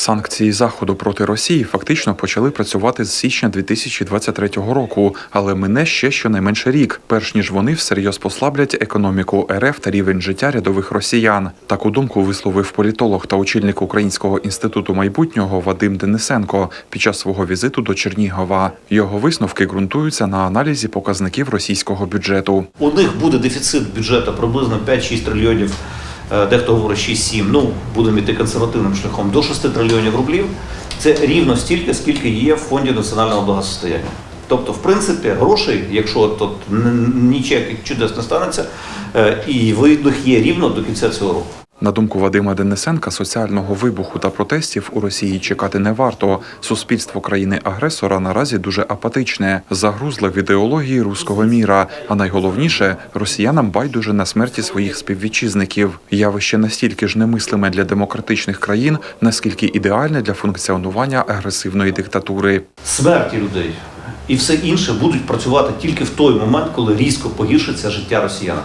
Санкції заходу проти Росії фактично почали працювати з січня 2023 року, але мине ще щонайменше рік, перш ніж вони всерйоз послаблять економіку РФ та рівень життя рядових росіян. Таку думку висловив політолог та очільник Українського інституту майбутнього Вадим Денисенко під час свого візиту до Чернігова. Його висновки ґрунтуються на аналізі показників російського бюджету. У них буде дефіцит бюджету приблизно 5-6 трильйонів, дехто говорить 6-7, ну будемо йти консервативним шляхом, до 6 трильйонів рублів. Це рівно стільки, скільки є в фонді національного благосостояння. Тобто, в принципі, грошей, якщо тут нічого чудес не станеться, е, і в є рівно до кінця цього року. На думку Вадима Денисенка, соціального вибуху та протестів у Росії чекати не варто. Суспільство країни-агресора наразі дуже апатичне, загрузле в ідеології руського міра. А найголовніше росіянам байдуже на смерті своїх співвітчизників. Явище настільки ж немислиме для демократичних країн, наскільки ідеальне для функціонування агресивної диктатури. Смерті людей і все інше будуть працювати тільки в той момент, коли різко погіршиться життя росіян.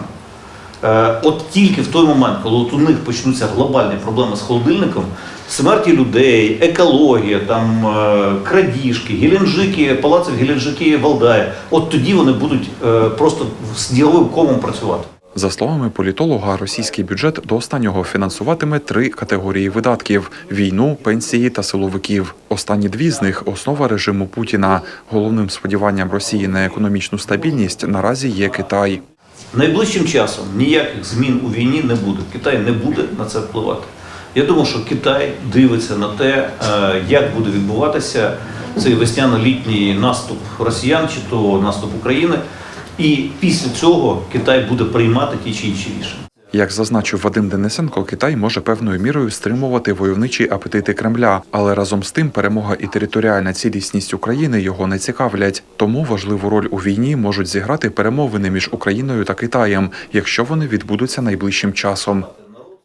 Е, От тільки в той момент, коли от у них почнуться глобальні проблеми з холодильником, смерті людей, екологія, там е, крадіжки, геленджики, палаци в Геленджики, Валдає, от тоді вони будуть е, просто з діловим комом працювати. За словами політолога, російський бюджет до останнього фінансуватиме три категорії видатків: війну, пенсії та силовиків. Останні дві з них основа режиму Путіна. Головним сподіванням Росії на економічну стабільність наразі є Китай. Найближчим часом ніяких змін у війні не буде. Китай не буде на це впливати. Я думаю, що Китай дивиться на те, е, як буде відбуватися цей весняно-літній наступ росіян чи то наступ України. І після цього Китай буде приймати ті чи інші рішення. Як зазначив Вадим Денисенко, Китай може певною мірою стримувати войовничі апетити Кремля, але разом з тим перемога і територіальна цілісність України його не цікавлять. Тому важливу роль у війні можуть зіграти перемовини між Україною та Китаєм, якщо вони відбудуться найближчим часом.